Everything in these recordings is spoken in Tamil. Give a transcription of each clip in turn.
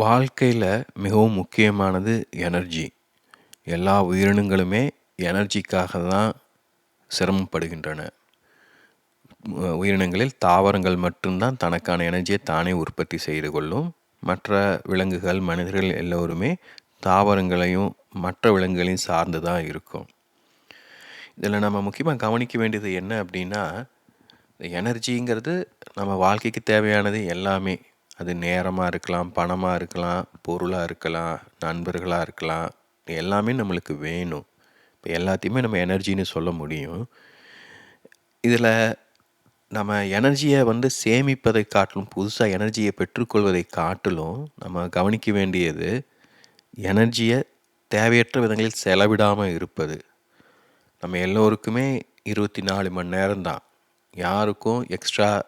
வாழ்க்கையில் மிகவும் முக்கியமானது எனர்ஜி. எல்லா உயிரினங்களுமே எனர்ஜிக்காக தான் சிரமப்படுகின்றன. உயிரினங்களில் தாவரங்கள் மட்டும்தான் தனக்கான எனர்ஜியை தானே உற்பத்தி செய்து கொள்ளும். மற்ற விலங்குகள் மனிதர்கள் எல்லோருமே தாவரங்களையும் மற்ற விலங்குகளையும் சார்ந்து தான் இருக்கும். இதில் நம்ம முக்கியமாக கவனிக்க வேண்டியது என்ன அப்படின்னா எனர்ஜிங்கிறது நம்ம வாழ்க்கைக்கு தேவையானது எல்லாமே. அது நேரமாக இருக்கலாம் பணமாக இருக்கலாம் பொருளாக இருக்கலாம் நண்பர்களாக இருக்கலாம். எல்லாமே நம்மளுக்கு வேணும். இப்போ எல்லாத்தையுமே நம்ம எனர்ஜின்னு சொல்ல முடியும். இதில் நம்ம எனர்ஜியை வந்து சேமிப்பதை காட்டிலும் புதுசாக எனர்ஜியை பெற்றுக்கொள்வதை காட்டிலும் நம்ம கவனிக்க வேண்டியது எனர்ஜியை தேவையற்ற விதங்களில் செலவிடாமல் இருப்பது. நம்ம எல்லோருக்குமே இருபத்தி நாலு மணி நேரம்தான். யாருக்கும் எக்ஸ்ட்ரா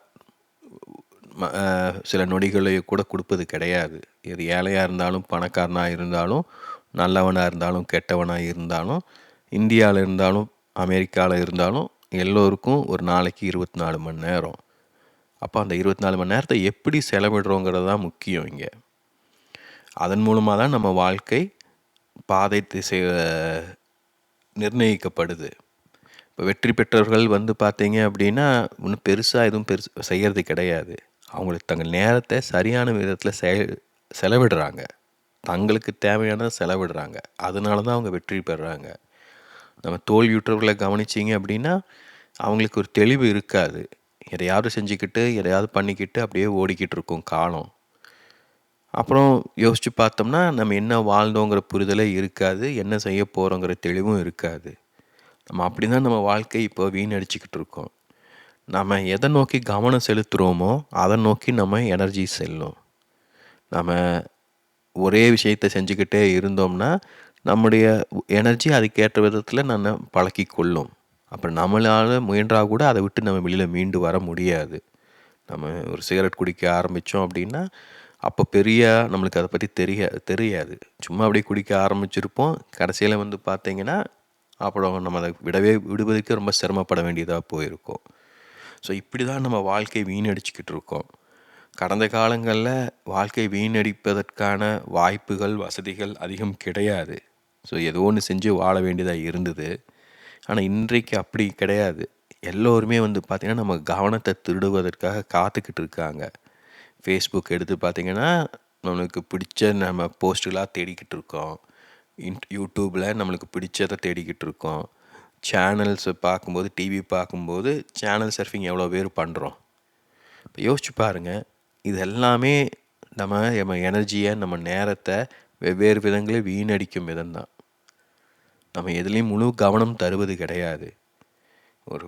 சில நொடிகளை கூட கொடுப்பது கிடையாது. இது ஏழையாக இருந்தாலும் பணக்காரனாக இருந்தாலும் நல்லவனாக இருந்தாலும் கெட்டவனாக இருந்தாலும் இந்தியாவில் இருந்தாலும் அமெரிக்காவில் இருந்தாலும் எல்லோருக்கும் ஒரு நாளைக்கு இருபத்தி நாலு மணி நேரம். அப்போ அந்த இருபத்தி நாலு மணி நேரத்தை எப்படி செலவிடுறோங்கிறது தான் முக்கியம் இங்கே. அதன் மூலமாக தான் நம்ம வாழ்க்கை பாதை திசை நிர்ணயிக்கப்படுது. இப்போ வெற்றி பெற்றவர்கள் வந்து பார்த்தீங்க அப்படின்னா ஒன்றும் பெருசாக எதுவும் பெருசு செய்கிறது கிடையாது. அவங்களுக்கு தங்கள் நேரத்தை சரியான விதத்தில் செ செலவிடுறாங்க. தங்களுக்கு தேவையானதை செலவிடுறாங்க. அதனால தான் அவங்க வெற்றி பெறுறாங்க நம்ம தோல்வியுற்றவர்களை கவனிச்சிங்க அப்படின்னா அவங்களுக்கு ஒரு தெளிவு இருக்காது. எதையாவது செஞ்சுக்கிட்டு எதையாவது பண்ணிக்கிட்டு அப்படியே ஓடிக்கிட்டு இருக்கும் காலம். அப்புறம் யோசித்து பார்த்தோம்னா நம்ம என்ன வாழ்ந்தோங்கிற புரிதலே இருக்காது. என்ன செய்ய போகிறோங்கிற தெளிவும் இருக்காது. நம்ம அப்படி தான் நம்ம வாழ்க்கை இப்போ வீணடிச்சிக்கிட்டு இருக்கோம். நம்ம எதை நோக்கி கவனம் செலுத்துகிறோமோ அதை நோக்கி நம்ம எனர்ஜி செல்லும். நம்ம ஒரே விஷயத்தை செஞ்சுக்கிட்டே இருந்தோம்னா நம்முடைய எனர்ஜி அதுக்கேற்ற விதத்தில் நம்ம பழக்கி கொள்ளும். அப்புறம் நம்மளால் முயன்றால் கூட அதை விட்டு நம்ம வெளியில் மீண்டு வர முடியாது. நம்ம ஒரு சிகரெட் குடிக்க ஆரம்பித்தோம் அப்படின்னா அப்போ பெரிய நம்மளுக்கு அதை பற்றி தெரிய தெரியாது. சும்மா அப்படியே குடிக்க ஆரம்பிச்சிருப்போம். கடைசியில் வந்து பார்த்தீங்கன்னா அப்புறம் நம்ம அதை விடவே விடுவதற்கு ரொம்ப சிரமப்பட வேண்டியதாக போயிருக்கும். ஸோ இப்படி தான் நம்ம வாழ்க்கை வீணடிச்சுக்கிட்டு இருக்கோம். கடந்த காலங்களில் வாழ்க்கை வீணடிப்பதற்கான வாய்ப்புகள் வசதிகள் அதிகம் கிடையாது. ஸோ ஏதோ ஒன்று செஞ்சு வாழ வேண்டியதாக இருந்தது. ஆனால் இன்றைக்கு அப்படி கிடையாது. எல்லோருமே வந்து பார்த்திங்கன்னா நம்ம கவனத்தை திருடுவதற்காக காத்துக்கிட்டு இருக்காங்க. ஃபேஸ்புக் எடுத்து பார்த்திங்கன்னா நம்மளுக்கு பிடிச்ச நம்ம போஸ்ட்டுகளாக தேடிக்கிட்டு இருக்கோம். இன் யூடியூப்பில் நம்மளுக்கு பிடிச்சதை தேடிக்கிட்டு இருக்கோம். சேனல்ஸை பார்க்கும்போது டிவி பார்க்கும்போது சேனல் சர்ஃபிங் எவ்வளோ பேர் பண்ணுறோம் இப்போ யோசிச்சு பாருங்கள் இது எல்லாமே நம்ம நம்ம எனர்ஜியை நம்ம நேரத்தை வெவ்வேறு விதங்களில் வீணடிக்கும் விதம்தான். நம்ம எதுலேயும் முழு கவனம் தருவது கிடையாது. ஒரு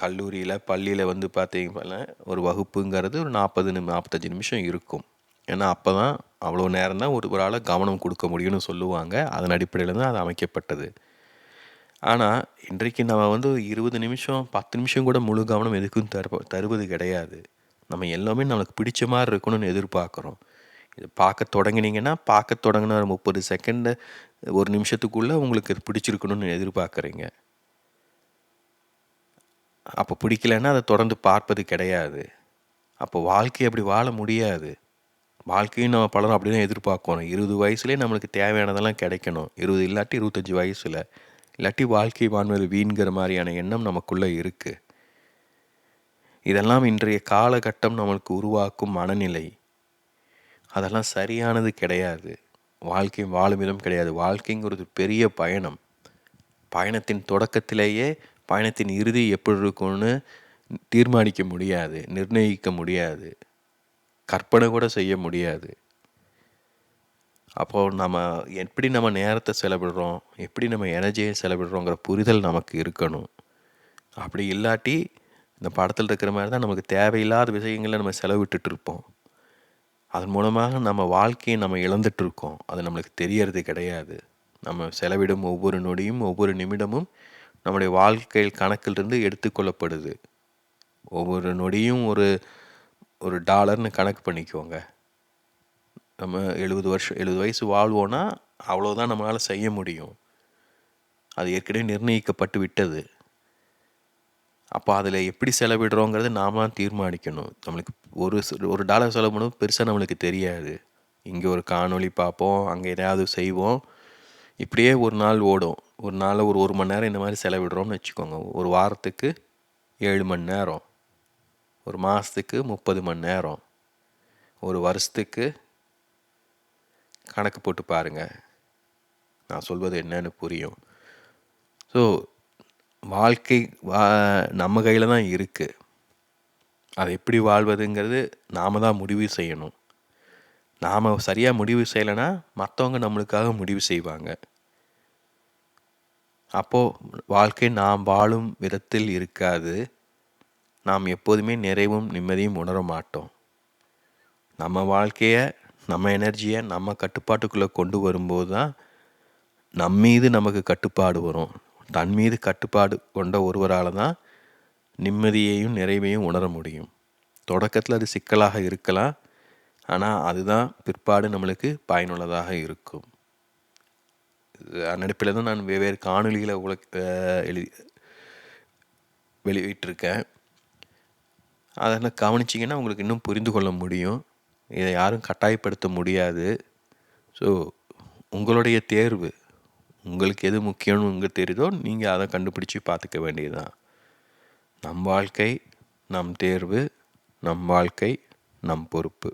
கல்லூரியில் பள்ளியில் வந்து பார்த்தீங்கன்னா ஒரு வகுப்புங்கிறது ஒரு நாற்பது நிமி நாற்பத்தஞ்சு நிமிஷம் இருக்கும். ஏன்னா அப்போ தான் அவ்வளோ நேரம் தான் ஒரு ஒரு ஆளை கவனம் கொடுக்க முடியும்னு சொல்லுவாங்க. அதன் அடிப்படையில் தான் அது அமைக்கப்பட்டது. ஆனால் இன்றைக்கு நம்ம வந்து இருபது நிமிஷம் பத்து நிமிஷம் கூட முழு கவனம் எதுக்கும் தரு தருவது கிடையாது. நம்ம எல்லாமே நம்மளுக்கு பிடிச்ச மாதிரி இருக்கணும்னு எதிர்பார்க்குறோம். இது பார்க்க தொடங்குனீங்கன்னா பார்க்க தொடங்கின ஒரு முப்பது செகண்டு ஒரு நிமிஷத்துக்குள்ளே உங்களுக்கு அது பிடிச்சிருக்கணும்னு எதிர்பார்க்குறீங்க. அப்போ பிடிக்கலன்னா அதை தொடர்ந்து பார்ப்பது கிடையாது. அப்போ வாழ்க்கை அப்படி வாழ முடியாது. வாழ்க்கையும் நம்ம பலரும் அப்படி தான் எதிர்பார்க்கணும். இருபது வயசுலேயே நம்மளுக்கு தேவையானதெல்லாம் கிடைக்கணும். இருபது இல்லாட்டி இருபத்தஞ்சி வயசில். இல்லாட்டி வாழ்க்கை வாழ்வது வீண்கிற மாதிரியான எண்ணம் நமக்குள்ளே இருக்குது இதெல்லாம் இன்றைய காலகட்டம் நம்மளுக்கு உருவாக்கும் மனநிலை. அதெல்லாம் சரியானது கிடையாது. வாழ்க்கை வாழும் விதம் கிடையாது. வாழ்க்கைங்கிறது பெரிய பயணம். பயணத்தின் தொடக்கத்திலேயே பயணத்தின் இறுதி எப்படி இருக்கும்னு தீர்மானிக்க முடியாது நிர்ணயிக்க முடியாது. கற்பனை கூட செய்ய முடியாது. அப்போது நம்ம எப்படி நம்ம நேரத்தை செலவிடுறோம் எப்படி நம்ம எனர்ஜியை செலவிடுறோங்கிற புரிதல் நமக்கு இருக்கணும். அப்படி இல்லாட்டி இந்த படத்தில் இருக்கிற மாதிரி தான் நமக்கு தேவையில்லாத விஷயங்களை நம்ம செலவிட்டுட்டு இருப்போம். அதன் மூலமாக நம்ம வாழ்க்கையை நம்ம இழந்துட்டுருக்கோம் அது நம்மளுக்கு தெரியறது கிடையாது. நம்ம செலவிடும் ஒவ்வொரு நொடியும் ஒவ்வொரு நிமிடமும் நம்முடைய வாழ்க்கையில் கணக்கிலிருந்து எடுத்துக்கொள்ளப்படுது ஒவ்வொரு நொடியும் ஒரு ஒரு டாலர்னு கணக்கு பண்ணிக்கோங்க. நம்ம எழுபது வருஷம் எழுபது வயசு வாழ்வோன்னா அவ்வளோதான் நம்மளால் செய்ய முடியும். அது ஏற்கனவே நிர்ணயிக்கப்பட்டு விட்டது. அப்போ அதில் எப்படி செலவிடுறோங்கிறது நாம தான் தீர்மானிக்கணும். நம்மளுக்கு ஒரு ஒரு டாலர் செலவு பண்ணும்போது பெருசாக நம்மளுக்கு தெரியாது. இங்கே ஒரு காணொளி பார்ப்போம் அங்கே எதையாவது செய்வோம். இப்படியே ஒரு நாள் ஓடும். ஒரு நாளில் ஒரு ஒரு மணி நேரம் இந்த மாதிரி செலவிடுறோம்னு வச்சுக்கோங்க. ஒரு வாரத்துக்கு ஏழு மணி நேரம். ஒரு மாதத்துக்கு முப்பது மணி நேரம். ஒரு வருஷத்துக்கு கணக்கு போட்டு பாருங்கள் நான் சொல்வது என்னன்னு புரியும். ஸோ வாழ்க்கை வா நம்ம கையில் தான் இருக்குது அதை எப்படி வாழ்வதுங்கிறது நாம் தான் முடிவு செய்யணும். நாம் சரியாக முடிவு செய்யலைன்னா மற்றவங்க நம்மளுக்காக முடிவு செய்வாங்க. அப்போது வாழ்க்கை நாம் வாழும் விதத்தில் இருக்காது. நாம் எப்போதுமே நிறைவும் நிம்மதியும் உணர மாட்டோம். நம்ம வாழ்க்கையை நம்ம எனர்ஜியை நம்ம கட்டுப்பாட்டுக்குள்ளே கொண்டு வரும்போது தான் நம் மீது நமக்கு கட்டுப்பாடு வரும். தன் மீது கட்டுப்பாடு கொண்ட ஒருவரால் தான் நிம்மதியையும் நிறைவையும் உணர முடியும். தொடக்கத்தில் அது சிக்கலாக இருக்கலாம். ஆனால் அதுதான் பிற்பாடு நம்மளுக்கு பயனுள்ளதாக இருக்கும். நடிப்பில் தான் நான் வெவ்வேறு காணொலிகளை உல எழுதி வெளியிட்டிருக்கேன். அதை கவனிச்சிங்கன்னா உங்களுக்கு இன்னும் புரிந்து கொள்ள முடியும். இதை யாரும் கட்டாயப்படுத்த முடியாது. ஸோ உங்களுடைய தேர்வு உங்களுக்கு எது முக்கியம்னு உங்களுக்கு தெரியுதோ நீங்கள் அதை கண்டுபிடிச்சி பார்த்துக்க வேண்டியதுதான். நம் வாழ்க்கை நம் தேர்வு நம் வாழ்க்கை நம் பொறுப்பு.